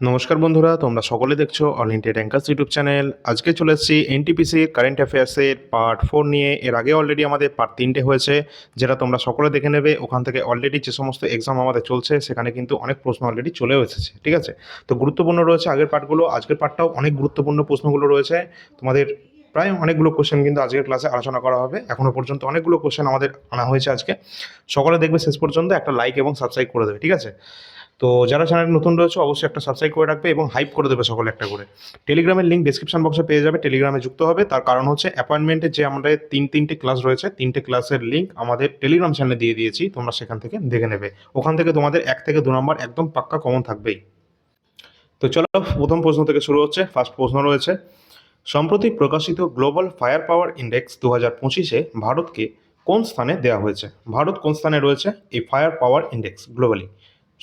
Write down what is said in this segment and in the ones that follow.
নমস্কার বন্ধুরা, তোমরা সকলে দেখছ all India tankers YouTube channel আজকে চলে এসেছি এনটিপিসি কারেন্ট অ্যাফেয়ার্সের পার্ট ফোর নিয়ে। এর আগে অলরেডি আমাদের পার্ট তিনটে হয়েছে, যেটা তোমরা সকলে দেখে নেবে। ওখান থেকে অলরেডি যে সমস্ত এক্সাম আমাদের চলছে, সেখানে কিন্তু অনেক প্রশ্ন অলরেডি চলেও এসেছে, ঠিক আছে? তো গুরুত্বপূর্ণ রয়েছে আগের পার্টগুলো আজকের পার্টটাও অনেক গুরুত্বপূর্ণ প্রশ্নগুলো রয়েছে। তোমাদের প্রায় অনেকগুলো কোশ্চেন কিন্তু আজকের ক্লাসে আলোচনা করা হবে। এখনও পর্যন্ত অনেকগুলো কোশ্চেন আমাদের আনা হয়েছে আজকে। সকলে দেখবে শেষ পর্যন্ত একটা লাইক এবং সাবস্ক্রাইব করে দেবে, ঠিক আছে? তো যারা চ্যানেল নতুন রয়েছে, অবশ্যই একটা সাবস্ক্রাইব করে রাখবে এবং হাইপ করে দেবে সকলে একটা করে। টেলিগ্রামের লিঙ্ক ডিসক্রিপশন বক্সে পেয়ে যাবে টেলিগ্রামে যুক্ত হবে। তার কারণ হচ্ছে অ্যাপয়েন্টমেন্টে যে আমাদের তিন, তিনটে ক্লাস রয়েছে, তিনটে ক্লাসের লিঙ্ক আমাদের টেলিগ্রাম চ্যানেলে দিয়ে দিয়েছি, তোমরা সেখান থেকে দেখে নেবে। ওখান থেকে তোমাদের এক থেকে দু নম্বর একদম পাক্কা কমন থাকবেই। তো চলো, প্রথম প্রশ্ন থেকে শুরু হচ্ছে। ফার্স্ট প্রশ্ন রয়েছে, সম্প্রতি প্রকাশিত গ্লোবাল ফায়ার পাওয়ার ইন্ডেক্স দু হাজার পঁচিশে ভারতকে কোন স্থানে দেওয়া হয়েছে? ভারত কোন স্থানে রয়েছে? এই ফায়ার পাওয়ার ইন্ডেক্স গ্লোবালি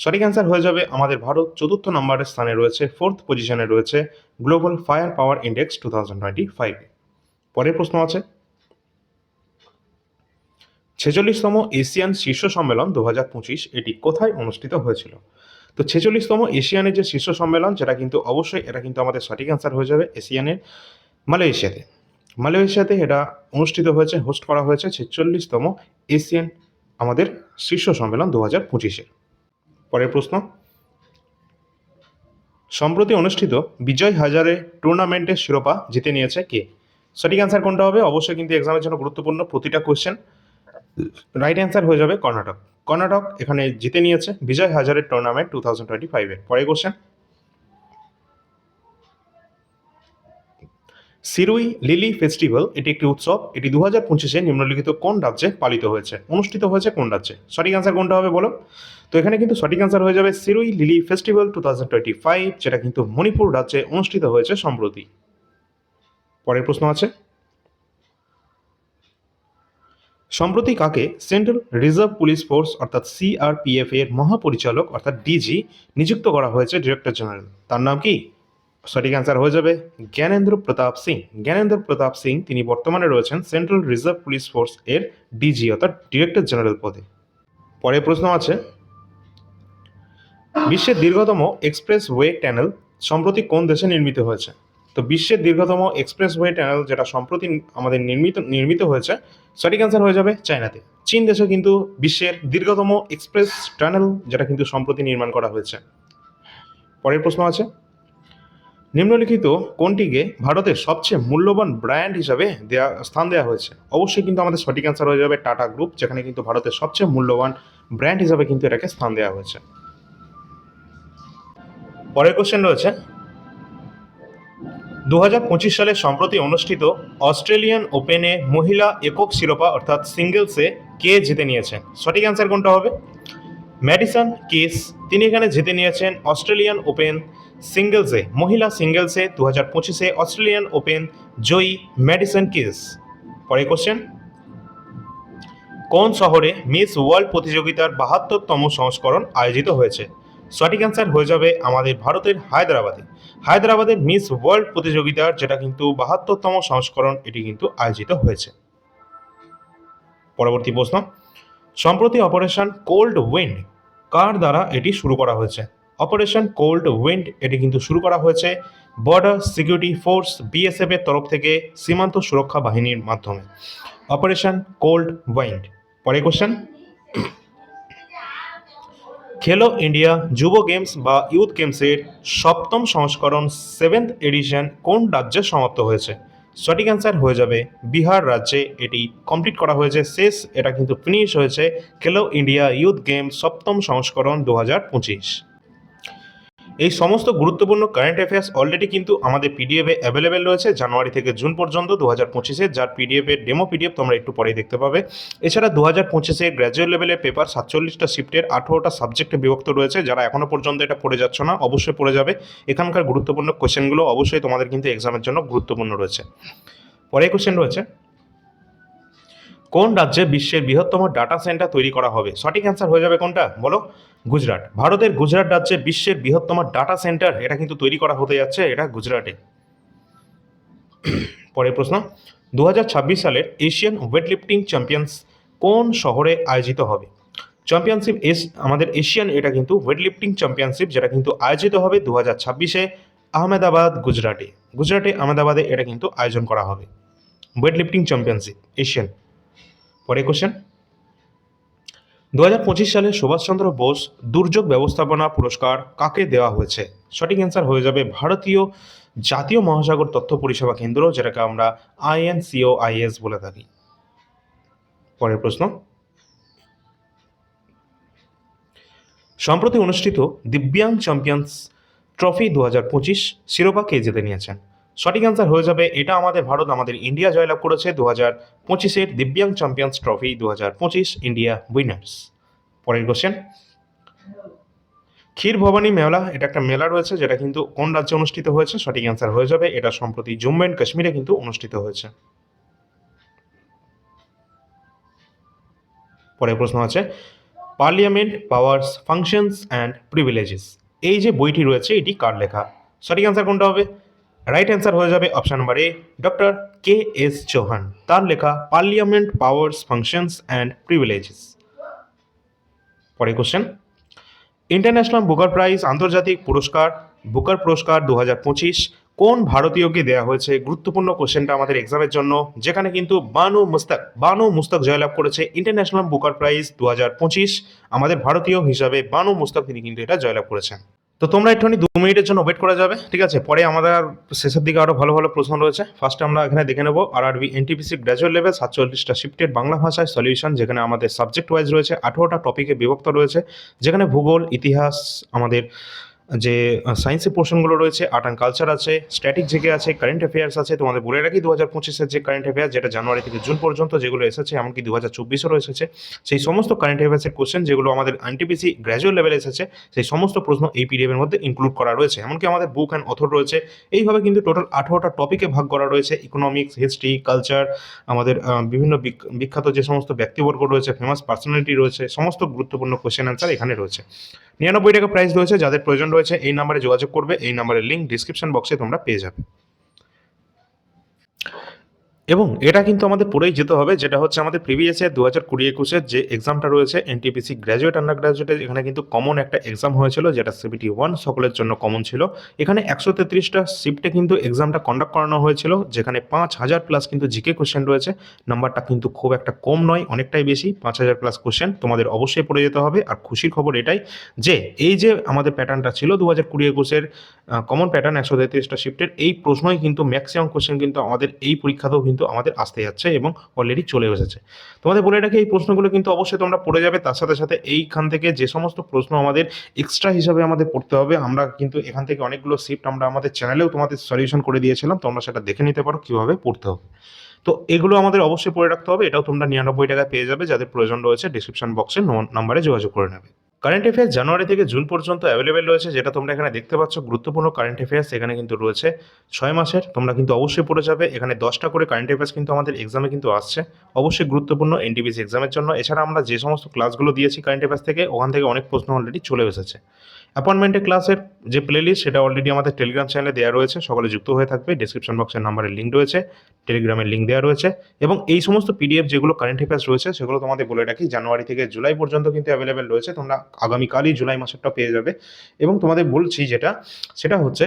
সঠিক অ্যান্সার হয়ে যাবে। আমাদের ভারত চতুর্থ নম্বরের স্থানে রয়েছে ফোর্থ পজিশনে রয়েছে global fire power index two thousand twenty ফাইভে পরের প্রশ্ন আছে। ছেচল্লিশতম এশিয়ান শীর্ষ সম্মেলন দু হাজার পঁচিশ এটি কোথায় অনুষ্ঠিত হয়েছিল? তো ছেচল্লিশতম এশিয়ানের যে শীর্ষ সম্মেলন যেটা কিন্তু অবশ্যই, এটা কিন্তু আমাদের সঠিক অ্যান্সার হয়ে যাবে এশিয়ানের মালয়েশিয়াতে। মালয়েশিয়াতে এটা অনুষ্ঠিত হয়েছে হোস্ট করা হয়েছে ছেচল্লিশতম এশিয়ান আমাদের শীর্ষ সম্মেলন দু হাজার পঁচিশের পরের প্রশ্ন। সম্প্রতি অনুষ্ঠিত বিজয় হাজারে টুর্নামেন্টের শিরোপা জিতে নিয়েছে কে? সঠিক অ্যান্সার কোনটা হবে? অবশ্যই কিন্তু এক্সামের জন্য গুরুত্বপূর্ণ প্রতিটা কোয়েশ্চেন রাইট অ্যান্সার হয়ে যাবে কর্ণাটক। কর্ণাটক এখানে জিতে নিয়েছে বিজয় হাজারের টুর্নামেন্ট টু থাউজেন্ড টোয়েন্টি ফাইভের পরের কোশ্চেন সিরুই লিলি ফেস্টিভ্যাল এটি একটি উৎসব। এটি দু হাজার পঁচিশে নিম্নলিখিত কোন রাজ্যে পালিত হয়েছে? অনুষ্ঠিত হয়েছে কোন রাজ্যে? সঠিক অ্যান্সার কোনটা হবে বলো? তো এখানে কিন্তু সঠিক অ্যান্সার হয়ে যাবে Shirui lily festival two thousand twenty five যেটা কিন্তু মণিপুর রাজ্যে অনুষ্ঠিত হয়েছে সম্প্রতি। পরের প্রশ্ন আছে। সম্প্রতি কাকে সেন্ট্রাল রিজার্ভ পুলিশ ফোর্স অর্থাৎ সিআরপিএফ এর মহাপরিচালক, অর্থাৎ ডিজি নিযুক্ত করা হয়েছে ডিরেক্টর জেনারেল তার নাম কি? সঠিক অ্যান্সার হয়ে যাবে জ্ঞানেন্দ্র প্রতাপ সিং। জ্ঞানেন্দ্র প্রতাপ সিং তিনি বর্তমানে রয়েছেন সেন্ট্রাল রিজার্ভ পুলিশ ফোর্স এর ডিজি অর্থাৎ ডিরেক্টর জেনারেল পদে। পরের প্রশ্ন আছে। বিশ্বের দীর্ঘতম এক্সপ্রেস ওয়ে ট্যানেল সম্প্রতি কোন দেশে নির্মিত হয়েছে? তো বিশ্বের দীর্ঘতম এক্সপ্রেস ওয়ে ট্যানেল যেটা সম্প্রতি আমাদের নির্মিত নির্মিত হয়েছে, সঠিক অ্যান্সার হয়ে যাবে চায়নাতে। চীন দেশে কিন্তু বিশ্বের দীর্ঘতম এক্সপ্রেস টানেল যেটা কিন্তু সম্প্রতি নির্মাণ করা হয়েছে। পরের প্রশ্ন আছে। নিম্নলিখিত কোনটিকে ভারতের সবচেয়ে মূল্যবান ব্র্যান্ড হিসাবে দেয়া, স্থান দেওয়া হয়েছে? অবশ্যই কিন্তু আমাদের সঠিক অ্যান্সার হয়ে যাবে টাটা গ্রুপ, যেখানে কিন্তু ভারতের সবচেয়ে মূল্যবান ব্র্যান্ড হিসাবে কিন্তু এটাকে স্থান দেওয়া হয়েছে। পরের কোশ্চেন রয়েছে। দু হাজার পঁচিশ সালে সম্প্রতি অনুষ্ঠিত অস্ট্রেলিয়ান ওপেনে মহিলা একক শিরোপা অর্থাৎ সিঙ্গেলসে কে জিতে নিয়েছেন? সঠিক অ্যান্সার কোনটা হবে? ম্যাডিসন, কেস, তিনি এখানে জিতে নিয়েছেন অস্ট্রেলিয়ান ওপেন সিঙ্গেলসে। মহিলা সিঙ্গেলসে দু হাজার পঁচিশে অস্ট্রেলিয়ান ওপেন জয়ী ম্যাডিসন, কেস। পরে কোশ্চেন কোন শহরে মিস ওয়ার্ল্ড প্রতিযোগিতার বাহাত্তরতম সংস্করণ আয়োজিত হয়েছে? সঠিক অ্যান্সার হয়ে যাবে আমাদের ভারতের হায়দ্রাবাদে। হায়দ্রাবাদের মিস ওয়ার্ল্ড প্রতিযোগিতার, যেটা কিন্তু বাহাত্তরতম সংস্করণ, এটি কিন্তু আয়োজিত হয়েছে। পরবর্তী প্রশ্ন, সম্প্রতি অপারেশন কোল্ড উইন্ড কার দ্বারা এটি শুরু করা হয়েছে? অপারেশন কোল্ড উইন্ড এটি কিন্তু শুরু করা হয়েছে বর্ডার সিকিউরিটি ফোর্স বিএসএফ এর তরফ থেকে সীমান্ত সুরক্ষা বাহিনীর মাধ্যমে। অপারেশন কোল্ড উইন্ড পরে কোশ্চেন খেলো ইন্ডিয়া যুব গেমস বা ইউথ গেমসের সপ্তম সংস্করণ সেভেন্থ এডিশন কোন রাজ্যে সমাপ্ত হয়েছে? সঠিক অ্যান্সার হয়ে যাবে বিহার রাজ্যে। এটি কমপ্লিট করা হয়েছে, শেষ। এটা কিন্তু ফিনিশ হয়েছে খেলো ইন্ডিয়া ইউথ গেমস সপ্তম সংস্করণ দু হাজার পঁচিশ। এই সমস্ত গুরুত্বপূর্ণ কারেন্ট অ্যাফেয়ার্স অলরেডি কিন্তু আমাদের পিডিএফে অ্যাভেলেবেল রয়েছে, জানুয়ারি থেকে জুন পর্যন্ত দু হাজার পঁচিশে, যার পিডিএফের ডেমো পিডিএফ তোমরা একটু পরেই দেখতে পাবে। এছাড়া দু হাজার পঁচিশে গ্র্যাজুয়েট লেভেলের পেপার সাতচল্লিশটা শিফটের আঠেরোটা সাবজেক্টে বিভক্ত রয়েছে, যারা এখনও পর্যন্ত এটা পড়ে যাচ্ছ না, অবশ্যই পড়ে যাবে। এখানকার গুরুত্বপূর্ণ কোশ্চেনগুলো অবশ্যই তোমাদের কিন্তু এক্সামের জন্য গুরুত্বপূর্ণ রয়েছে। পরে কোশ্চেন রয়েছে কোন রাজ্যে বিশ্বের বৃহত্তম ডাটা সেন্টার তৈরি করা হবে? সঠিক অ্যান্সার হয়ে যাবে কোনটা? বলো, গুজরাট। ভারতের গুজরাট রাজ্যে বিশ্বের বৃহত্তম ডাটা সেন্টার এটা কিন্তু তৈরি করা হতে যাচ্ছে এটা গুজরাটে। পরের প্রশ্ন দু হাজার ছাব্বিশ সালের এশিয়ান ওয়েটলিফটিং চ্যাম্পিয়ন্স কোন শহরে আয়োজিত হবে? চ্যাম্পিয়নশিপ এস, আমাদের এশিয়ান এটা কিন্তু ওয়েট লিফটিং চ্যাম্পিয়নশিপ যেটা কিন্তু আয়োজিত হবে দু হাজার ছাব্বিশে আহমেদাবাদ, গুজরাটে। গুজরাটে, আহমেদাবাদে এটা কিন্তু আয়োজন করা হবে। Weight lifting championship Asian. পরে কোশ্চেন দু হাজার পঁচিশ সালে সুভাষচন্দ্র বোস দুর্যোগ ব্যবস্থাপনা পুরস্কার কাকে দেওয়া হয়েছে? সঠিক অ্যান্সার হয়ে যাবে ভারতীয় জাতীয় মহাসাগর তথ্য পরিষেবা কেন্দ্র, যেটাকে আমরা আইএনসিও আইএস বলে থাকি। পরের প্রশ্ন। সম্প্রতি অনুষ্ঠিত দিব্যাং চ্যাম্পিয়ন্স ট্রফি দু হাজার পঁচিশ শিরোপা কে জিতে নিয়েছেন? সঠিক অ্যান্সার হয়ে যাবে, এটা আমাদের ভারত, আমাদের ইন্ডিয়া জয়লাভ করেছে দু হাজার পঁচিশের দিব্যাং চ্যাম্পিয়ন্স ট্রফি দু হাজার পঁচিশ ইন্ডিয়া উইনার্স পরের কোশ্চেন ক্ষীর ভবানী মেলা, এটা একটা মেলা রয়েছে, যেটা কিন্তু কোন রাজ্যে অনুষ্ঠিত হয়েছে? সঠিক অ্যান্সার হয়ে যাবে, এটা সম্প্রতি জম্মু অ্যান্ড কাশ্মীরে কিন্তু অনুষ্ঠিত হয়েছে। পরের প্রশ্ন আছে parliament powers functions and privileges এই যে বইটি রয়েছে, এটি কার লেখা? সঠিক অ্যান্সার কোনটা হবে? রাইট অ্যান্সার হয়ে যাবে option number A doctor K S Chauhan তার লেখা parliament powers functions and privileges পরে কোশ্চেন ইন্টারন্যাশনাল বুকার প্রাইজ আন্তর্জাতিক পুরস্কার বুকার পুরস্কার দু হাজার পঁচিশ, কোন ভারতীয়কে দেওয়া হয়েছে? গুরুত্বপূর্ণ কোশ্চেনটা আমাদের এক্সামের জন্য, যেখানে কিন্তু বানু মুস্তাক বানু মুস্তাক জয়লাভ করেছে ইন্টারন্যাশনাল বুকার প্রাইজ দু হাজার পঁচিশ। আমাদের ভারতীয় হিসাবে বানু মুস্তাক তিনি কিন্তু এটা জয়লাভ করেছেন। তো তোমরা একটুখানি দু মিনিটের জন্য ওয়েট করা যাবে, ঠিক আছে? পরে আমাদের শেষের দিকে আরও ভালো ভালো প্রশ্ন রয়েছে। ফার্স্টে আমরা এখানে দেখে নেব আর আরবি এনটিপিসি গ্র্যাজুয়েট লেভেল সাতচল্লিশটা শিফটেড বাংলা ভাষায় সলিউশন যেখানে আমাদের সাবজেক্ট ওয়াইজ রয়েছে, আঠেরোটা টপিকে বিভক্ত রয়েছে, যেখানে ভূগোল, ইতিহাস, আমাদের যে সায়েন্সের পোর্শনগুলো রয়েছে আর্ট অ্যান্ড কালচার আছে স্ট্যাটিক জেগে আছে কারেন্ট অ্যাফেয়ার্স আছে, তোমাদের বলে রাখি দু হাজার পঁচিশের যে কারেন্ট অ্যাফেয়ার্স যেটা জানুয়ারি থেকে জুন পর্যন্ত যেগুলো এসেছে, এমনকি দু হাজার চব্বিশেরও এসেছে, সেই সমস্ত কারেন্ট অ্যাফেয়ার্সের কোশ্চেন যেগুলো আমাদের এনটিপিসি গ্র্যাজুয়েট লেভেলে এসেছে, সেই সমস্ত প্রশ্ন এই পিডিএফের মধ্যে ইনক্লুড করা রয়েছে। এমনকি আমাদের বুক অ্যান্ড অথর রয়েছে, এইভাবে কিন্তু টোটাল আঠারোটা টপিকে ভাগ করা রয়েছে ইকোনমিক্স হিস্ট্রি কালচার আমাদের বিভিন্ন বিখ্যাত যে সমস্ত ব্যক্তিবর্গ রয়েছে ফেমাস পার্সোনালিটি রয়েছে, সমস্ত গুরুত্বপূর্ণ কোশ্চেন অ্যান্সার এখানে রয়েছে। নিরানব্বই টাকা প্রাইস রয়েছে, যাদের প্রয়োজন রয়েছে এই নাম্বারে যোগাযোগ করবে, এই নাম্বারের লিঙ্ক ডিসক্রিপশন বক্সে তোমরা পেয়ে যাবে। এবং এটা কিন্তু আমাদের পড়েই যেতে হবে, যেটা হচ্ছে আমাদের প্রিভিয়াস ইয়ার দু হাজার কুড়ি একুশের যে এক্সামটা রয়েছে এনটিপিসি গ্র্যাজুয়েট আন্ডার গ্র্যাজুয়েটে এখানে কিন্তু কমন একটা এক্সাম হয়েছিল, যেটা সিবিটি ওয়ান সকলের জন্য কমন ছিল। এখানে একশো তেত্রিশটা শিফটে কিন্তু এক্সামটা কন্ডাক্ট করানো হয়েছিল, যেখানে পাঁচ হাজার প্লাস কিন্তু জিকে কোশ্চেন রয়েছে। নাম্বারটা কিন্তু খুব একটা কম নয়, অনেকটাই বেশি, পাঁচ হাজার প্লাস কোশ্চেন তোমাদের অবশ্যই পড়ে যেতে হবে। আর খুশির খবর এটাই যে, এই যে আমাদের প্যাটার্নটা ছিল দু হাজার কুড়ি একুশের কমন প্যাটার্ন একশো তেত্রিশটা শিফটের এই প্রশ্নই কিন্তু ম্যাক্সিমাম কোশ্চেন কিন্তু আমাদের, এই পরীক্ষাতেও কিন্তু আমাদের আসতে যাচ্ছে এবং অলরেডি চলে এসেছে। তোমাদের বলে রাখি, এই প্রশ্নগুলো কিন্তু অবশ্যই তোমরা পড়ে যাবে। তার সাথে সাথে এইখান থেকে যে সমস্ত প্রশ্ন আমাদের এক্সট্রা হিসাবে আমাদের পড়তে হবে, আমরা কিন্তু এখান থেকে অনেকগুলো শিফট আমরা আমাদের চ্যানেলেও তোমাদের সলিউশন করে দিয়েছিলাম। তোমরা সেটা দেখে নিতে পারো কীভাবে পড়তে হবে। তো এগুলো আমাদের অবশ্যই পড়ে রাখতে হবে। এটাও তোমরা নিরানব্বই টাকায় পেয়ে যাবে। যাদের প্রয়োজন রয়েছে ডিসক্রিপশন বক্সে নাম্বারে যোগাযোগ করে নেবে। কারেন্ট অ্যাফেয়ার্স জানুয়ারি থেকে জুন পর্যন্ত অ্যাভেলেবেল রয়েছে, যেটা তোমরা এখানে দেখতে পাচ্ছ। গুরুত্বপূর্ণ কারেন্ট অ্যাফেয়ার্স এখানে কিন্তু রয়েছে ছয় মাসের। তোমরা কিন্তু অবশ্যই পড়ে যাবে। এখানে দশটা করে কারেন্ট অ্যাফেয়ার্স কিন্তু আমাদের এক্সামে কিন্তু আসছে। অবশ্যই গুরুত্বপূর্ণ এনটিপিসি এক্সামের জন্য। এছাড়া আমরা যে সমস্ত ক্লাসগুলো দিয়েছি কারেন্ট অ্যাফেয়ার্স থেকে, ওখান থেকে অনেক প্রশ্ন অলরেডি চলে এসেছে। অ্যাপয়েন্টমেন্টের ক্লাসের যে প্লেলিস্ট সেটা অলরেডি আমাদের টেলিগ্রাম চ্যানেলে দেওয়া রয়েছে। সকলে যুক্ত হয়ে থাকবে। ডিসক্রিপশন বক্সের নাম্বারের লিঙ্ক রয়েছে। টেলিগ্রামের লিঙ্ক দেওয়া রয়েছে। এবং এই সমস্ত পিডিএফ যেগুলো কারেন্ট অ্যাফেয়ার্স রয়েছে, সেগুলো তোমাদের বলে রাখি জানুয়ারি থেকে জুলাই পর্যন্ত কিন্তু অ্যাভেলেবেল রয়েছে। তোমরা আগামীকালই জুলাই মাসেরটা পেয়ে যাবে। এবং তোমাদের বলছি যেটা, সেটা হচ্ছে,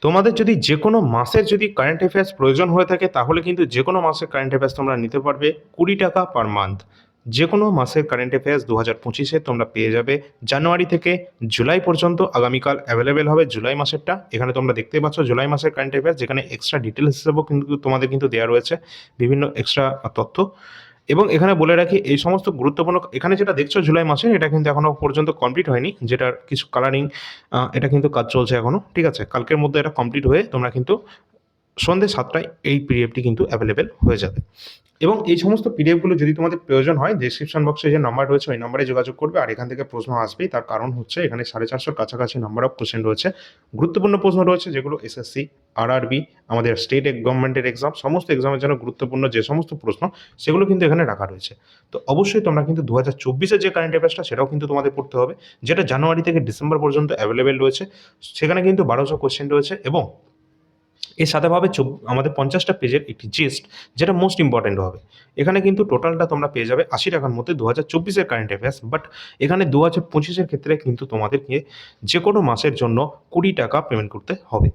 তোমাদের যদি যে কোনো মাসের যদি কারেন্ট অ্যাফেয়ার্স প্রয়োজন হয়ে থাকে, তাহলে কিন্তু যে কোনো মাসের কারেন্ট অ্যাফেয়ার্স তোমরা নিতে পারবে কুড়ি টাকা পার মান্থ যে কোনো মাসের কারেন্ট অ্যাফেয়ার্স দু হাজার পঁচিশে তোমরা পেয়ে যাবে। জানুয়ারি থেকে জুলাই পর্যন্ত আগামীকাল অ্যাভেলেবেল হবে জুলাই মাসেরটা। এখানে তোমরা দেখতেই পাচ্ছ জুলাই মাসের কারেন্ট অ্যাফেয়ার্স যেখানে এক্সট্রা ডিটেলস হিসেবেও কিন্তু তোমাদের কিন্তু দেওয়া রয়েছে, বিভিন্ন এক্সট্রা তথ্য। এবং এখানে বলে রাখি, এই সমস্ত গুরুত্বপূর্ণ, এখানে যেটা দেখছ জুলাই মাসে এটা কিন্তু এখনও পর্যন্ত কমপ্লিট হয়নি। যেটার কিছু কালারিং এটা কিন্তু কাজ চলছে এখনও ঠিক আছে? কালকের মধ্যে এটা কমপ্লিট হয়ে তোমরা কিন্তু সন্ধ্যে সাতটায় এই পিডিএফটি কিন্তু অ্যাভেলেবেল হয়ে যাবে। এবং এই সমস্ত পিডিএফগুলো যদি তোমাদের প্রয়োজন হয় ডিসক্রিপশন বক্সে যে নাম্বার রয়েছে, ওই নাম্বারে যোগাযোগ করবে। আর এখান থেকে প্রশ্ন আসবেই। তার কারণ হচ্ছে, এখানে সাড়ে চারশোর কাছাকাছি নাম্বার অফ কোশ্চেন রয়েছে। গুরুত্বপূর্ণ প্রশ্ন রয়েছে, যেগুলো এসএসসি আরআরবি আমাদের স্টেট গভর্নমেন্টের এক্সাম সমস্ত এক্সামের জন্য গুরুত্বপূর্ণ যে সমস্ত প্রশ্ন, সেগুলো কিন্তু এখানে রাখা রয়েছে। তো অবশ্যই তোমরা কিন্তু দু হাজার চব্বিশের যে কারেন্ট অ্যাফেয়ার্সটা সেটাও কিন্তু তোমাদের পড়তে হবে, যেটা জানুয়ারি থেকে ডিসেম্বর পর্যন্ত অ্যাভেলেবেল রয়েছে। সেখানে কিন্তু বারোশো কোশ্চেন রয়েছে এবং এর সাথে পাবে আমাদের পঞ্চাশটা পেজের একটি জেস্ট যেটা মোস্ট ইম্পর্টেন্ট হবে। এখানে কিন্তু টোটালটা তোমরা পেয়ে যাবে আশি টাকার মধ্যে দু হাজার চব্বিশের কারেন্ট অ্যাফেয়ার্স বাট এখানে দু হাজার পঁচিশের ক্ষেত্রে কিন্তু তোমাদেরকে যে কোনো মাসের জন্য কুড়ি টাকা পেমেন্ট করতে হবে।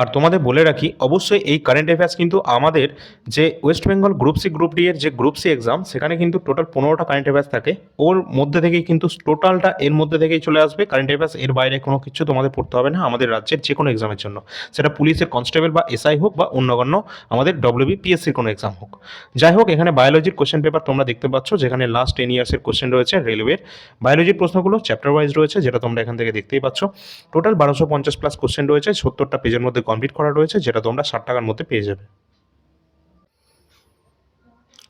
আর তোমাদের বলে রাখি, অবশ্যই এই কারেন্ট অ্যাফেয়ার্স কিন্তু আমাদের যে West Bengal group C group D এর যে গ্রুপ সি এক্সাম সেখানে কিন্তু টোটাল পনেরোটা কারেন্ট অ্যাফেয়ার্স থাকে। ওর মধ্যে থেকেই কিন্তু টোটালটা এর মধ্যে থেকেই চলে আসবে। কারেন্ট অ্যাফেয়ার্স এর বাইরে কোনো কিছু তোমাদের পড়তে হবে না, আমাদের রাজ্যের যে কোনো এক্সামের জন্য। সেটা পুলিশের কনস্টেবল বা এসআই হোক বা অন্য অন্যান্য আমাদের ডব্লিউবি পিএসসির কোনো এক্সাম হোক। যাই হোক, এখানে বায়োলজির কোশ্চেন পেপার তোমরা দেখতে পাচ্ছ, যেখানে লাস্ট টেন ইয়ার্সের কোশ্চেন রয়েছে রেলওয়ের বায়োলজির প্রশ্নগুলো চ্যাপ্টার ওয়াইজ রয়েছে, যেটা তোমরা এখান থেকে দেখতেই পাচ্ছ। টোটাল বারোশো পঞ্চাশ প্লাস কোশ্চেন রয়েছে, সত্তরটা পেজের মধ্যে কমপ্লিট করা রয়েছে, যেটা তোমরা ষাট টাকার মধ্যে পেয়ে যাবে।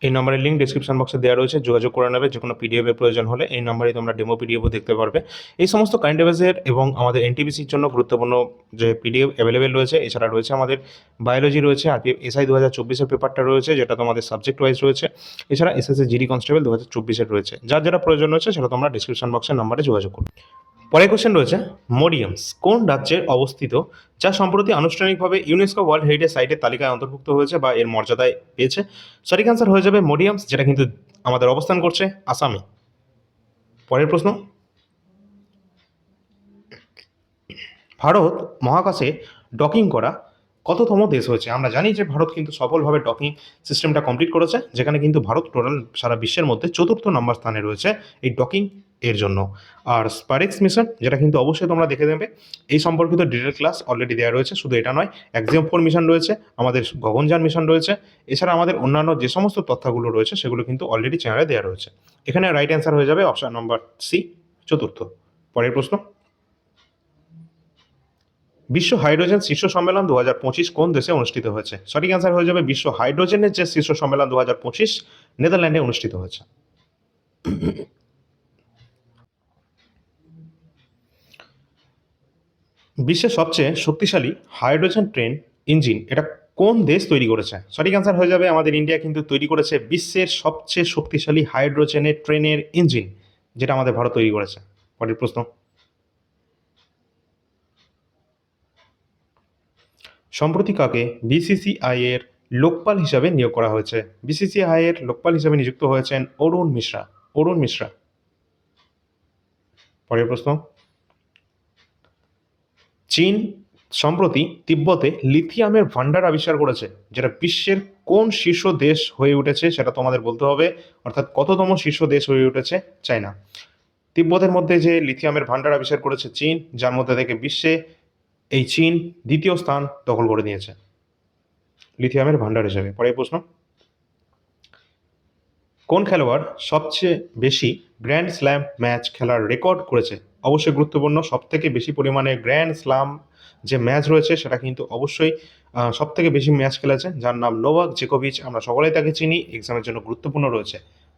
এই নম্বরের লিঙ্ক ডিসক্রিপশন বক্সে দেওয়া রয়েছে, যোগাযোগ করে নেবে যে কোনো পিডিএফ এর প্রয়োজন হলে এই নম্বরে তোমরা ডেমো পিডিএফও দেখতে পারবে। এই সমস্ত কারেন্ট অ্যাফেয়ার্সের এবং আমাদের এনটিপিসির জন্য গুরুত্বপূর্ণ যে পিডিএফ অ্যাভেলেবেল রয়েছে, এছাড়া রয়েছে আমাদের বায়োলজি রয়েছে আর এসআই দু হাজার চব্বিশের পেপারটা রয়েছে, যেটা তোমাদের সাবজেক্ট ওয়াইজ রয়েছে, এছাড়া এসএসসি জিডি কনস্টেবল দু হাজার চব্বিশের রয়েছে। যার যেটা প্রয়োজন রয়েছে, সেটা তোমরা ডিসক্রিপশন বক্সের নাম্বারে যোগাযোগ করো। পরের কোশ্চেন রয়েছে মোডিয়ামস কোন রাজ্যের অবস্থিত, যা সম্প্রতি আনুষ্ঠানিকভাবে ইউনেস্কো ওয়ার্ল্ড হেরিটেজ সাইটের তালিকায় অন্তর্ভুক্ত হয়েছে বা এর মর্যাদায় পেয়েছে? সঠিক অ্যান্সার হয়ে যাবে মোডিয়ামস যেটা কিন্তু আমাদের অবস্থান করছে আসামে। পরের প্রশ্ন। ভারত মহাকাশে ডকিং করা কততম দেশ হয়েছে? আমরা জানি যে ভারত কিন্তু সফলভাবে ডকিং সিস্টেমটা কমপ্লিট করেছে, যেখানে কিন্তু ভারত টোটাল সারা বিশ্বের মধ্যে চতুর্থ নম্বর স্থানে রয়েছে। এই ডকিং এর জন্য। আর স্পারেক্স মিশন যেটা কিন্তু অবশ্যই তোমরা দেখে নেবে, এই সম্পর্কিত ডিটেল ক্লাস অলরেডি দেওয়া রয়েছে, শুধু এটা নয় এক্সাম ফোর মিশন রয়েছে, আমাদের গগনযান মিশন রয়েছে, এছাড়া আমাদের অন্যান্য যে সমস্ত তথ্যগুলো রয়েছে, সেগুলো কিন্তু অলরেডি চ্যানেলে দেওয়া রয়েছে। এখানে রাইট অ্যান্সার হয়ে যাবে অপশান নম্বর সি চতুর্থ। পরের প্রশ্ন। বিশ্ব হাইড্রোজেন শীর্ষ সম্মেলন দু হাজার পঁচিশ কোন দেশে অনুষ্ঠিত হয়েছে? সঠিক অ্যান্সার হয়ে যাবে বিশ্ব হাইড্রোজেনের যে শীর্ষ সম্মেলন দু হাজার পঁচিশ নেদারল্যান্ডে অনুষ্ঠিত হয়েছে। বিশ্বের সবচেয়ে শক্তিশালী হাইড্রোজেন ট্রেন ইঞ্জিন, এটা কোন দেশ তৈরি করেছে? সঠিক অ্যান্সার হয়ে যাবে, আমাদের ইন্ডিয়া কিন্তু তৈরি করেছে বিশ্বের সবচেয়ে শক্তিশালী হাইড্রোজেনের ট্রেনের ইঞ্জিন, যেটা আমাদের ভারত তৈরি করেছে। পরের প্রশ্ন। সম্প্রতি কাকে বিসিসিআই এর লোকপাল হিসাবে নিয়োগ করা হয়েছে? বিসিসিআই এর লোকপাল হিসাবে নিযুক্ত হয়েছেন অরুণ মিশ্রা। অরুণ মিশ্রা। পরের প্রশ্ন। চীন সম্প্রতি তিব্বতে লিথিয়ামের ভান্ডার আবিষ্কার করেছে, যেটা বিশ্বের কোন শীর্ষ দেশ হয়ে উঠেছে সেটা তোমাদের বলতে হবে, অর্থাৎ কততম শীর্ষ দেশ হয়ে উঠেছে চায়না। তিব্বতের মধ্যে যে লিথিয়ামের ভান্ডার আবিষ্কার করেছে চীন, যার মধ্যে থেকে বিশ্বে এই চীন দ্বিতীয় স্থান দখল করে নিয়েছে। লিথিয়ামের ভান্ডার হিসেবে, পরের প্রশ্ন। কোন খেলোয়াড় সবচেয়ে বেশি গ্র্যান্ড স্ল্যাম ম্যাচ খেলার রেকর্ড করেছে? অবশ্যই গুরুত্বপূর্ণ। সব থেকে বেশি পরিমাণে গ্র্যান্ড স্লাম যে ম্যাচ রয়েছে, সেটা কিন্তু অবশ্যই সব থেকে বেশি ম্যাচ খেলেছে যার নাম নোভাক জেকোভিচ আমরা সকলেই তাকে চিনি এক্সামের জন্য গুরুত্বপূর্ণ রয়েছে।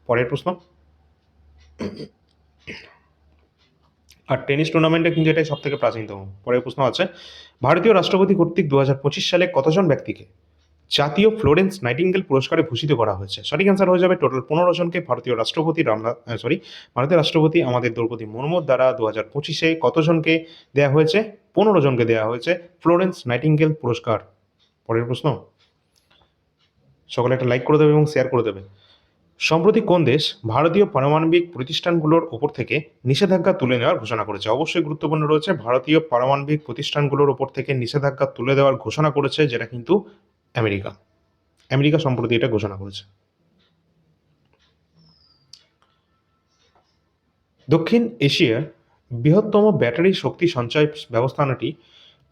পরের প্রশ্ন। আর টেনিস টুর্নামেন্টে কিন্তু এটাই সব থেকে প্রাচীনতম। পরের প্রশ্ন আছে, ভারতীয় রাষ্ট্রপতি কর্তৃক দু হাজার পঁচিশ সালে কতজন ব্যক্তিকে জাতীয় ফ্লোরেন্স নাইটিঙ্গেল পুরস্কারে ভূষিত করা হয়েছে। সঠিক অ্যান্সার হয়ে যাবে টোটাল পনেরো জনকে ভারতীয় রাষ্ট্রপতি রামনাথ সরি ভারতীয় রাষ্ট্রপতি আমাদের দ্রৌপদী মুর্মুর দ্বারা দু হাজার পঁচিশে কতজনকে দেওয়া হয়েছে? পনেরো জনকে দেওয়া হয়েছে ফ্লোরেন্স নাইটিঙ্গেল পুরস্কার। পরের প্রশ্ন। সকলে একটা লাইক করে দেবে এবং শেয়ার করে দেবে। সম্প্রতি কোন দেশ ভারতীয় পারমাণবিক প্রতিষ্ঠানগুলোর ওপর থেকে নিষেধাজ্ঞা তুলে নেওয়ার ঘোষণা করেছে? অবশ্যই গুরুত্বপূর্ণ রয়েছে, ভারতীয় পারমাণবিক প্রতিষ্ঠানগুলোর ওপর থেকে নিষেধাজ্ঞা তুলে দেওয়ার ঘোষণা করেছে, যেটা কিন্তু আমেরিকা। আমেরিকা সম্প্রতি এটা ঘোষণা করেছে। দক্ষিণ এশিয়ার বৃহত্তম ব্যাটারি শক্তি সঞ্চয় ব্যবস্থাটি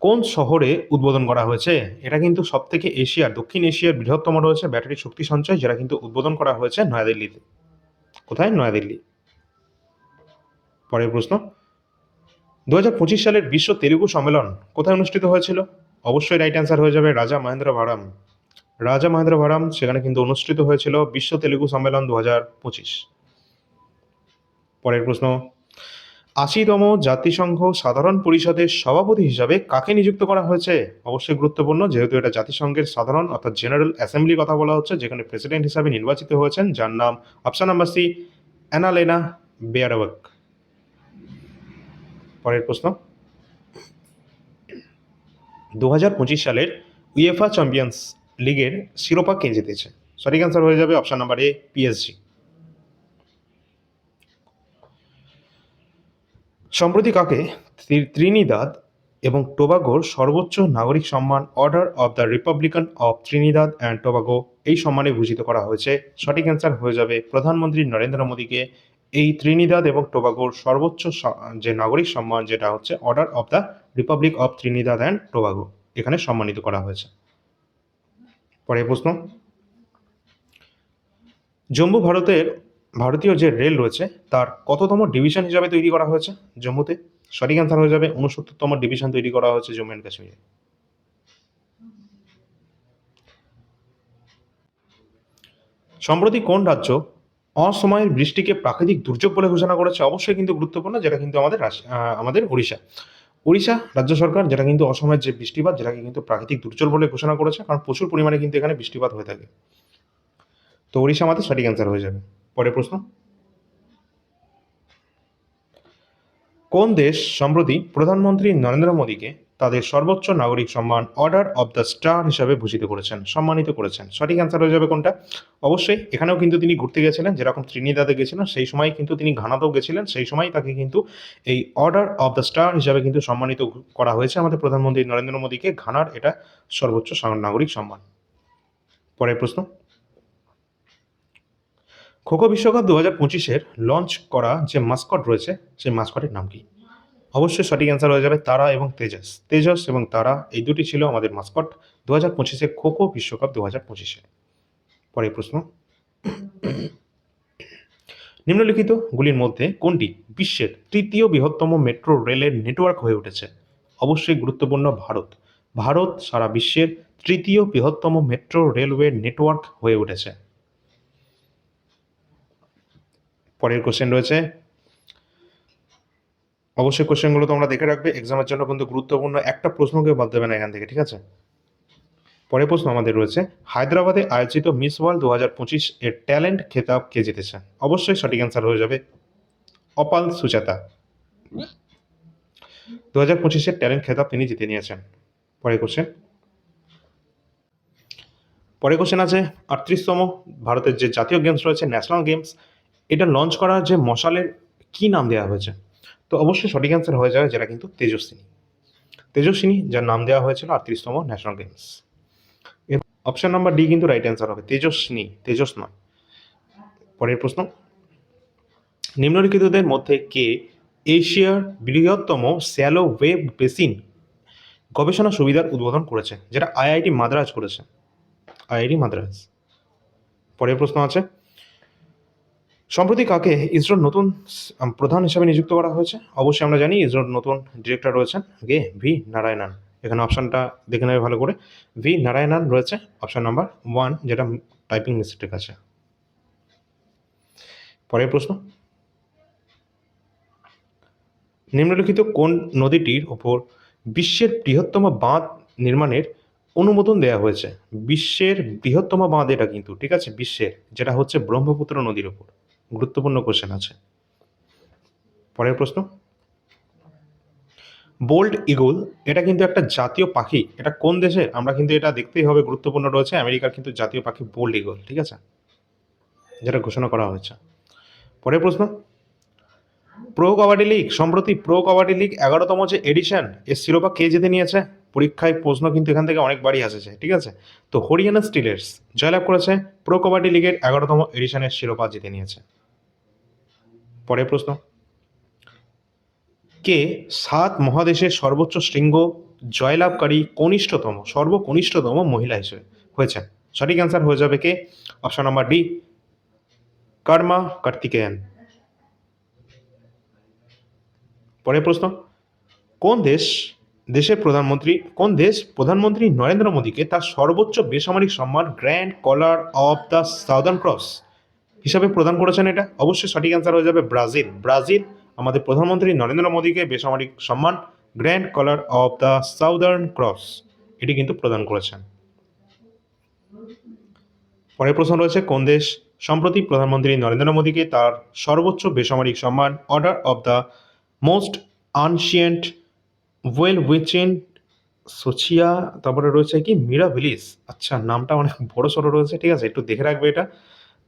কোন শহরে উদ্বোধন করা হয়েছে? এটা কিন্তু সব থেকে এশিয়ার, দক্ষিণ এশিয়ার বৃহত্তম রয়েছে ব্যাটারি শক্তি সঞ্চয়, যেটা কিন্তু উদ্বোধন করা হয়েছে নয়াদিল্লিতে। কোথায়? নয়াদিল্লি। পরের প্রশ্ন। দু সালের বিশ্ব তেলুগু সম্মেলন কোথায় অনুষ্ঠিত হয়েছিল? অবশ্যই রাইট অ্যান্সার হয়ে যাবে রাজা মহেন্দ্র ভারাম রাজা মহেন্দ্র ভারাম সেখানে কিন্তু অনুষ্ঠিত হয়েছিল বিশ্ব তেলুগু সম্মেলন দু হাজার পঁচিশ। পরের প্রশ্ন, আশিতম জাতিসংঘ সাধারণ পরিষদের সভাপতি হিসাবে কাকে নিযুক্ত করা হয়েছে? অবশ্যই গুরুত্বপূর্ণ, যেহেতু এটা জাতিসংঘের সাধারণ অর্থাৎ জেনারেল অ্যাসেম্বলি কথা বলা হচ্ছে, যেখানে প্রেসিডেন্ট হিসাবে নির্বাচিত হয়েছেন, যার নাম option number C Annalena Baerbock পরের প্রশ্ন দু হাজার পঁচিশ সালের উয়েফা চ্যাম্পিয়ন্স লিগের শিরোপা কে জিতেছে? সঠিক অ্যান্সার হয়ে যাবে অপশন নাম্বার এ পিএসজি সম্প্রতি কাকে ত্রি- ত্রিনিদাদ এবং টোবাগোর সর্বোচ্চ নাগরিক সম্মান order of the republican of Trinidad and Tobago এই সম্মানে ভূষিত করা হয়েছে? সঠিক অ্যান্সার হয়ে যাবে প্রধানমন্ত্রী নরেন্দ্র মোদীকে এই ত্রিনিদাদ এবং টোবাগোর সর্বোচ্চ যে নাগরিক সম্মান যেটা হচ্ছে order of the republic of Trinidad and Tobago. এখানে সম্মানিত করা হয়েছে। পরের প্রশ্ন। জম্মু ভারতের ভারতীয় যে রেল রয়েছে, তার কততম ডিভিশন হিসাবে তৈরি করা হয়েছে? জম্মুতে সঠিক অ্যান্সার হয়ে যাবে উনসত্তরতম ডিভিশন তৈরি করা হয়েছে জম্মু অ্যান্ড কাশ্মীরে। সম্প্রতি কোন রাজ্য অসময়ের বৃষ্টিকে প্রাকৃতিক দুর্যোগ বলে ঘোষণা করেছে, অবশ্যই কিন্তু গুরুত্বপূর্ণ, যেটা কিন্তু আমাদের আমাদের উড়িষ্যা উড়িষ্যা রাজ্য সরকার, যেটা কিন্তু অসময়ের যে বৃষ্টিপাত, যেটাকে কিন্তু প্রাকৃতিক দুর্যোগ বলে ঘোষণা করেছে, কারণ প্রচুর পরিমাণে কিন্তু এখানে বৃষ্টিপাত হয়ে থাকে। তো উড়িষ্যা আমাদের সঠিক অ্যান্সার হয়ে যাবে। পরের প্রশ্ন। কোন দেশ সম্প্রতি প্রধানমন্ত্রী নরেন্দ্র মোদীকে তাদের সর্বোচ্চ নাগরিক সম্মান অর্ডার অব দ্য স্টার হিসাবে ভূষিত করেছেন, সম্মানিত করেছেন। সঠিক অ্যান্সার হয়ে যাবে কোনটা? অবশ্যই, এখানেও কিন্তু তিনি ঘুরতে গেছিলেন, যেরকম ত্রিনিদাদে গেছিলেন, সেই সময় কিন্তু তিনি ঘানাতেও গেছিলেন, সেই সময় তাকে কিন্তু এই অর্ডার অব দ্য স্টার হিসাবে কিন্তু সম্মানিত করা হয়েছে আমাদের প্রধানমন্ত্রী নরেন্দ্র মোদীকে, ঘানার এটা সর্বোচ্চ নাগরিক সম্মান। পরের প্রশ্ন। খোখো বিশ্বকাপ দু হাজার পঁচিশের লঞ্চ করা যে মাস্কট রয়েছে, সেই মাস্কটের নাম কি? অবশ্যই সঠিক অ্যান্সার হয়ে যাবে তারা এবং তেজস। তেজস এবং তারা, এই দুটি ছিল আমাদের মাস্কট দু হাজার পঁচিশে খোখো বিশ্বকাপ দু হাজার পঁচিশে। পরের প্রশ্ন। নিম্নলিখিত গুলির মধ্যে কোনটি বিশ্বের তৃতীয় বৃহত্তম মেট্রো রেলের নেটওয়ার্ক হয়ে উঠেছে? অবশ্যই গুরুত্বপূর্ণ ভারত। ভারত সারা বিশ্বের তৃতীয় বৃহত্তম মেট্রো রেলওয়ে নেটওয়ার্ক হয়ে উঠেছে। পরের কোশ্চেন রয়েছে অবশ্যই কোশ্চেনগুলো তোমরা দেখে রাখবে। এক্সামের জন্য কিন্তু গুরুত্বপূর্ণ একটা প্রশ্নকে বাদ দেবে না এখান থেকে, ঠিক আছে? পরের প্রশ্ন আমাদের রয়েছে, হায়দ্রাবাদে আয়োজিত মিস ওয়ার্ল্ড দু হাজার পঁচিশ এর ট্যালেন্ট খেতাব কে জিতেছে? অবশ্যই সঠিক অ্যান্সার হয়ে যাবে অপাল সুচাতা দু হাজার পঁচিশের ট্যালেন্ট খেতাব তিনি জিতে নিয়েছেন। পরের কোশ্চেন পরের কোশ্চেন আছে, আটত্রিশতম ভারতের যে জাতীয় গেমস রয়েছে ন্যাশনাল গেমস এটা লঞ্চ করার যে মশালের কি নাম দেওয়া হয়েছে? তো অবশ্যই সঠিক অ্যান্সার হয়ে যাবে যেটা কিন্তু তেজস্বিনী। তেজস্বিনী, যার নাম দেওয়া হয়েছিল আটত্রিশতম national games option number D কিন্তু রাইট অ্যান্সার হবে, তেজস্বিনী, তেজস নয়। পরের প্রশ্ন, নিম্নলিখিতদের মধ্যে কে এশিয়ার বৃহত্তম স্যালো ওয়েব বেসিন গবেষণা সুবিধার উদ্বোধন করেছে, যেটা আইআইটি মাদ্রাজ করেছে? আইআইটি মাদ্রাজ। পরের প্রশ্ন আছে সম্প্রতি কাকে ইসরোর নতুন প্রধান হিসাবে নিযুক্ত করা হয়েছে? অবশ্যই আমরা জানি ইসরোর নতুন ডিরেক্টর রয়েছেন গে ভি নারায়ণন। এখানে অপশানটা দেখে নেবে ভালো করে। ভি নারায়ণন রয়েছে, অপশান নাম্বার ওয়ান, যেটা টাইপিং মিস্টেক আছে পরের প্রশ্ন। নিম্নলিখিত কোন নদীটির ওপর বিশ্বের বৃহত্তম বাঁধ নির্মাণের অনুমোদন দেওয়া হয়েছে? বিশ্বের বৃহত্তম বাঁধ এটা কিন্তু, ঠিক আছে? বিশ্বের, যেটা হচ্ছে ব্রহ্মপুত্র নদীর ওপর। গুরুত্বপূর্ণ কোশ্চেন আছে। পরের প্রশ্ন। বোল্ড ইগল এটা কিন্তু একটা জাতীয় পাখি। এটা কোন দেশে? আমরা কিন্তু এটা দেখতেই হবে, গুরুত্বপূর্ণ রয়েছে। আমেরিকার কিন্তু জাতীয় পাখি বোল্ড ইগল ঠিক আছে? যেটা ঘোষণা করা হয়েছে। পরের প্রশ্ন। প্রো কাবাডি লিগ, সম্প্রতি প্রো কাবাডি লিগ এগারোতম যে এডিশন এর শিরোপা কে জিতে নিয়েছে? পরীক্ষায় প্রশ্ন কিন্তু এখান থেকে অনেকবারই আসেছে ঠিক আছে? তো হরিয়ানা স্টিলার্স জয়লাভ করেছে, প্রো কাবাডি লিগের এগারোতম এডিশনের শিরোপা জিতে নিয়েছে। পরের প্রশ্ন। কে সাত মহাদেশের সর্বোচ্চ শৃঙ্গ জয়লাভকারী কনিষ্ঠতম, সর্বকনিষ্ঠতম মহিলা হিসেবে হয়েছেন সঠিক অ্যান্সার হয়ে যাবে কে? Option number D Karma Karthikeyan. পরের প্রশ্ন, কোন দেশ দেশের প্রধানমন্ত্রী, কোন দেশ প্রধানমন্ত্রী নরেন্দ্র মোদীকে তার সর্বোচ্চ বেসামরিক সম্মান grand collar of the southern cross হিসাবে প্রদান করেছেন এটা। অবশ্যই সঠিক অ্যান্সার হয়ে যাবে ব্রাজিল। ব্রাজিল আমাদের প্রধানমন্ত্রী নরেন্দ্র মোদীকে বেসামরিক সম্মান, grand collar of the southern cross, এটি কিন্তু প্রদান করেছেন। পরের প্রশ্ন রয়েছে, কোন দেশ সম্প্রতি প্রধানমন্ত্রী নরেন্দ্র মোদীকে তার সর্বোচ্চ বেসামরিক সম্মান, order of the most ancient well উইচেন সোচিয়া, তারপরে রয়েছে কি, মিরাভিলিস। আচ্ছা নামটা অনেক বড় সড়ো রয়েছে, ঠিক আছে, একটু দেখে রাখবে এটা।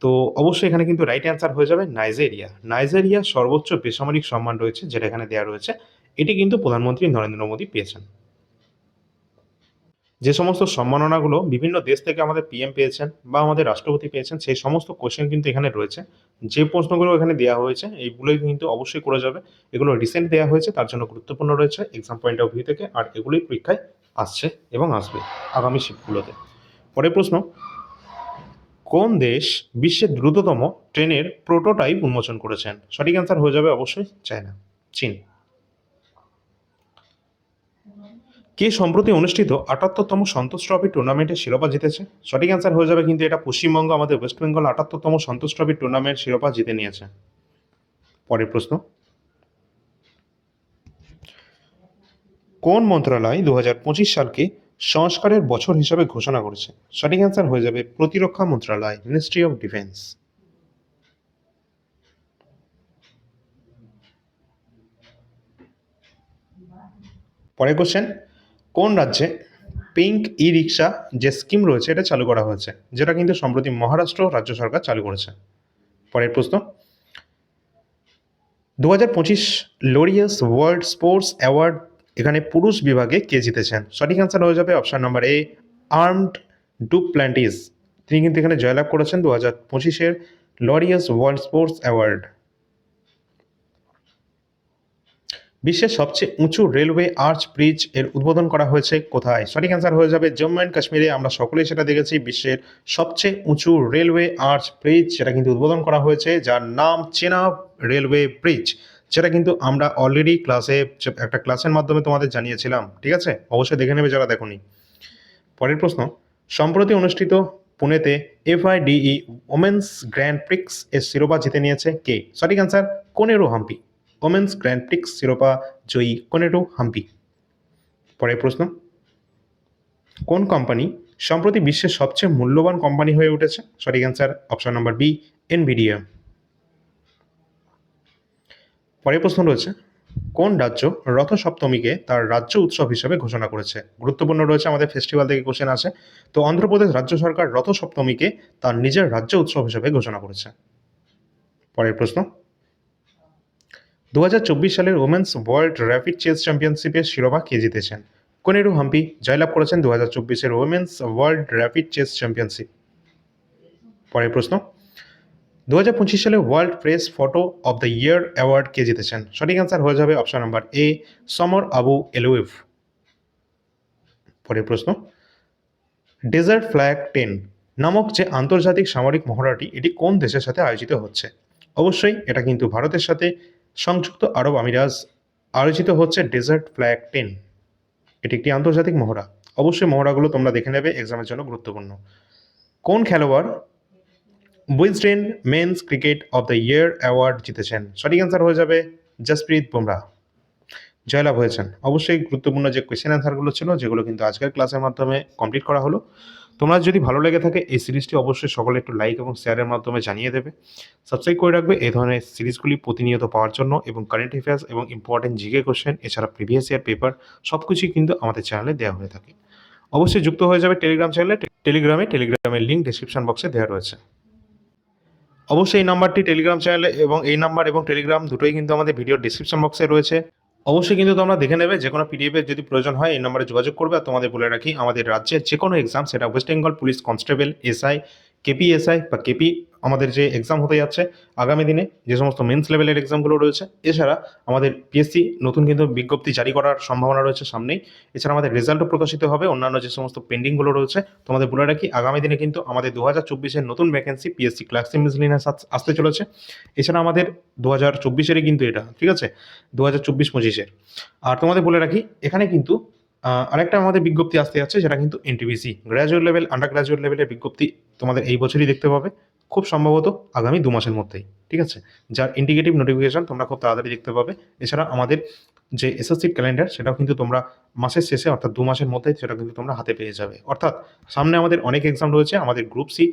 তো অবশ্যই এখানে কিন্তু রাইট অ্যান্সার হয়ে যাবে নাইজেরিয়া নাইজেরিয়া সর্বোচ্চ বেসামরিক সম্মান রয়েছে, যেটা এখানে দেওয়া রয়েছে। এটি কিন্তু প্রধানমন্ত্রী নরেন্দ্র মোদী পেয়েছেন। যে সমস্ত সম্মাননাগুলো বিভিন্ন দেশ থেকে আমাদের পিএম পেয়েছেন বা আমাদের রাষ্ট্রপতি পেয়েছেন, সেই সমস্ত কোশ্চেন কিন্তু এখানে রয়েছে। যে প্রশ্নগুলো এখানে দেওয়া হয়েছে, এইগুলোই কিন্তু অবশ্যই করে যাবে। এগুলো রিসেন্ট দেওয়া হয়েছে, তার জন্য গুরুত্বপূর্ণ রয়েছে। এক্সাম পয়েন্ট অফ ভিউ থেকে, আর এগুলোই পরীক্ষায় আসছে এবং আসবে আগামী শিফটগুলোতে পরের প্রশ্ন কোন দেশ বিশ্বের দ্রুততম ট্রেনের প্রোটোটাইপ উন্মোচন করেছেন? সঠিক অ্যান্সার হয়ে যাবে অবশ্যই চায়না, চীন। কে সম্প্রতি অনুষ্ঠিত আটাত্তরতম সন্তোষ ট্রফি টুর্নামেন্টের শিরোপা জিতেছে? সঠিক অ্যান্সার হয়ে যাবে কিন্তু এটা পশ্চিমবঙ্গ, আমাদের ওয়েস্ট বেঙ্গল আটাত্তরতম সন্তোষ ট্রফি টুর্নামেন্ট শিরোপা জিতে নিয়েছে। পরের প্রশ্ন। কোন মন্ত্রণালয় দু হাজার পঁচিশ সালকে সংস্কারের বছর হিসাবে ঘোষণা করেছে। সঠিক অ্যান্সার হয়ে যাবে প্রতিরক্ষা মন্ত্রণালয় মিনিস্ট্রি অফ ডিফেন্স পরের কোশ্চেন কোন রাজ্যে পিঙ্ক ই রিক্সা যে স্কিম রয়েছে, এটা চালু করা হয়েছে? যেটা কিন্তু সম্প্রতি মহারাষ্ট্র রাজ্য সরকার চালু করেছে। পরের প্রশ্ন দু হাজার পঁচিশ লোরিয়াস ওয়ার্ল্ড স্পোর্টস অ্যাওয়ার্ড এখানে পুরুষ বিভাগে কে জিতেছেন? সঠিক অ্যান্সার হয়ে যাবে option number A Armand Duplantis তিনি কিন্তু এখানে জয়লাভ করেছেন দু হাজার পঁচিশের লরিয়াস ওয়ার্ল্ড স্পোর্টস অ্যাওয়ার্ড বিশ্বের সবচেয়ে উঁচু রেলওয়ে আর্চ ব্রিজের উদ্বোধন করা হয়েছে কোথায়? সঠিক অ্যান্সার হয়ে যাবে জম্মু অ্যান্ড কাশ্মীরে। আমরা সকলেই সেটা দেখেছি, বিশ্বের সবচেয়ে উঁচু রেলওয়ে আর্চ ব্রিজ সেটা কিন্তু উদ্বোধন করা হয়েছে, যার নাম চেনাব রেলওয়ে ব্রিজ যেটা কিন্তু আমরা অলরেডি ক্লাসে একটা ক্লাসের মাধ্যমে তোমাদের জানিয়েছিলাম, ঠিক আছে? অবশ্যই দেখে নেবে যারা দেখোনি। পরের প্রশ্ন, সম্প্রতি অনুষ্ঠিত পুনেতে এফআইডিই ওমেন্স গ্র্যান্ড প্রিক্স এর শিরোপা জিতে নিয়েছে কে? সঠিক answer Koneru Humpy. Women's grand prix শিরোপা জয়ী কোনেরো হাম্পি। পরের প্রশ্ন, কোন কোম্পানি সম্প্রতি বিশ্বের সবচেয়ে মূল্যবান কোম্পানি হয়ে উঠেছে? সঠিক answer option number B Nvidia পরের প্রশ্ন রয়েছে, কোন রাজ্য রথ সপ্তমীকে তার রাজ্য উৎসব হিসেবে ঘোষণা করেছে? গুরুত্বপূর্ণ রয়েছে আমাদের ফেস্টিভ্যাল থেকে কোশ্চেন আছে তো অন্ধ্রপ্রদেশ রাজ্য সরকার রথ সপ্তমীকে তার নিজের রাজ্য উৎসব হিসেবে ঘোষণা করেছে। পরের প্রশ্ন দু হাজার চব্বিশ সালের ওমেন্স ওয়ার্ল্ড র্যাপিড চেস চ্যাম্পিয়নশিপের শিরোপা কে জিতেছেন? কোনেরু হাম্পি জয়লাভ করেছেন দু হাজার চব্বিশের women's world rapid chess championship পরের প্রশ্ন দু হাজার পঁচিশ সালে world press photo of the year award কে জিতেছেন। সঠিক অ্যান্সার হয়ে যাবে option number A Samar Abu Elouf পরের প্রশ্ন ডেজার্ট ফ্ল্যাগ টেন নামক যে আন্তর্জাতিক সামরিক মহড়াটি, এটি কোন দেশের সাথে আয়োজিত হচ্ছে? অবশ্যই এটা কিন্তু ভারতের সাথে সংযুক্ত আরব আমিরাজ আয়োজিত হচ্ছে ডেজার্ট ফ্ল্যাগ টেন এটি একটি আন্তর্জাতিক মহড়া। অবশ্যই মহড়াগুলো তোমরা দেখে নেবে এক্সামের জন্য গুরুত্বপূর্ণ। কোন খেলোয়াড় Wisden men's cricket of the year award জিতেছেন। সঠিক অ্যান্সার হয়ে যাবে জসপ্রীত বুমরা। জয়লাভ হয়েছেন। অবশ্যই গুরুত্বপূর্ণ যে কোয়েশ্চেন অ্যান্সারগুলো ছিল, যেগুলো কিন্তু আজকের ক্লাসের মাধ্যমে কমপ্লিট করা হলো। তোমরা যদি ভালো লেগে থাকে, এই সিরিজটি অবশ্যই সকলে একটু লাইক এবং শেয়ারের মাধ্যমে জানিয়ে দেবে। সাবস্ক্রাইব করে রাখবে এই ধরনের সিরিজগুলি প্রতিনিয়ত পাওয়ার জন্য এবং কারেন্ট অ্যাফেয়ার্স এবং ইম্পর্টেন্ট জিকে কোশ্চেন এছাড়া প্রিভিয়াস ইয়ার পেপার সব কিছুই কিন্তু আমাদের চ্যানেলে দেওয়া হয়ে থাকে। অবশ্যই যুক্ত হয়ে যাবে টেলিগ্রাম চ্যানেলে টেলিগ্রামে টেলিগ্রামের লিঙ্ক ডিসক্রিপশন বক্সে দেওয়া রয়েছে। অবশ্যই এই নাম্বারটি টেলিগ্রাম চ্যানেলে এবং এই নাম্বার এবং টেলিগ্রাম দুটোই কিন্তু আমাদের ভিডিও ডিসক্রিপশন বক্সে রয়েছে। অবশ্যই কিন্তু তোমরা দেখে নেবে, যে কোনো পিডিএফের যদি প্রয়োজন হয়, এই নম্বরে যোগাযোগ করবে আর তোমাদের বলে রাখি, আমাদের রাজ্যের যে কোনো এক্সাম সেটা West Bengal police constable SI KPSI বা কেপি আমাদের যে এক্সাম হতে যাচ্ছে, আগামী দিনে যে সমস্ত মেন্স লেভেলের এক্সামগুলো রয়েছে, এছাড়া আমাদের পিএসসি নতুন কিন্তু বিজ্ঞপ্তি জারি করার সম্ভাবনা রয়েছে সামনেই। এছাড়া আমাদের রেজাল্টও প্রকাশিত হবে, অন্যান্য যে সমস্ত পেন্ডিংগুলো রয়েছে, তোমাদের বলে রাখি, আগামী দিনে কিন্তু আমাদের দু হাজার চব্বিশের নতুন ভ্যাকেন্সি পিএসসি ক্লার্কস মিসলিনাস আসতে চলেছে। এছাড়া আমাদের দু হাজার চব্বিশেরই কিন্তু এটা, ঠিক আছে? দু হাজার চব্বিশ পঁচিশের। আর তোমাদের বলে রাখি, এখানে কিন্তু আরেকটা আমাদের বিজ্ঞপ্তি আসতে যাচ্ছে, সেটা কিন্তু NTPC graduate level under graduate লেভেলের বিজ্ঞপ্তি তোমাদের এই বছরই দেখতে পাবে। খুব সম্ভবত আগামী দু মাসের মধ্যেই, ঠিক আছে? যার ইন্ডিকেটিভ নোটিফিকেশান তোমরা খুব তাড়াতাড়ি দেখতে পাবে। এছাড়া আমাদের যে এসএসসির ক্যালেন্ডার সেটাও কিন্তু তোমরা মাসের শেষে, অর্থাৎ দু মাসের মধ্যেই সেটা কিন্তু তোমরা হাতে পেয়ে যাবে। অর্থাৎ সামনে আমাদের অনেক এক্সাম রয়েছে, আমাদের group C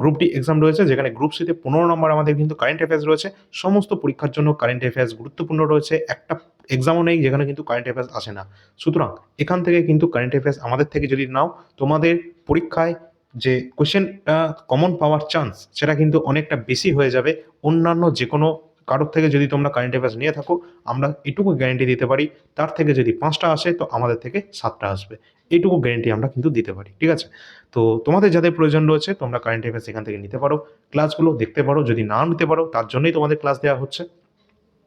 group D exam রয়েছে, যেখানে গ্রুপ সিতে পনেরো নম্বর আমাদের কিন্তু কারেন্ট অ্যাফেয়ার্স রয়েছে। সমস্ত পরীক্ষার জন্য কারেন্ট অ্যাফেয়ার্স গুরুত্বপূর্ণ রয়েছে, একটা এক্সামও নেই যেখানে কিন্তু কারেন্ট অ্যাফেয়ার্স আসে না। সুতরাং এখান থেকে কিন্তু কারেন্ট অ্যাফেয়ার্স আমাদের থেকে যদি নাও, তোমাদের পরীক্ষায় যে কোশ্চেনটা কমন পাওয়ার চান্স সেটা কিন্তু অনেকটা বেশি হয়ে যাবে। অন্যান্য যে কোনো কারোর থেকে যদি তোমরা কারেন্ট অ্যাফেয়ার্স নিয়ে থাকো, আমরা এটুকু গ্যারেন্টি দিতে পারি। তার থেকে যদি পাঁচটা আসে, তো আমাদের থেকে সাতটা আসবে। এইটুকু গ্যারেন্টি আমরা কিন্তু দিতে পারি, ঠিক আছে? তো তোমাদের যাদের প্রয়োজন রয়েছে, তোমরা কারেন্ট অ্যাফেয়ার্স এখান থেকে নিতে পারো। ক্লাসগুলো দেখতে পারো, যদি না নিতে পারো, তার জন্যই তোমাদের ক্লাস দেওয়া হচ্ছে।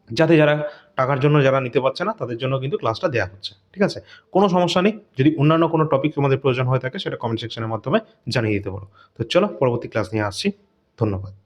যাতে যারা টাকার জন্য যারা নিতে পারছে না, তাদের জন্য কিন্তু ক্লাসটা দেওয়া হচ্ছে, ঠিক আছে? কোনো সমস্যা নেই, যদি অন্যান্য কোনো টপিক তোমাদের প্রয়োজন হয়ে থাকে, সেটা কমেন্ট সেকশনের মাধ্যমে জানিয়ে দিতে পারো। তো চলো, পরবর্তী ক্লাস নিয়ে আসছি, ধন্যবাদ।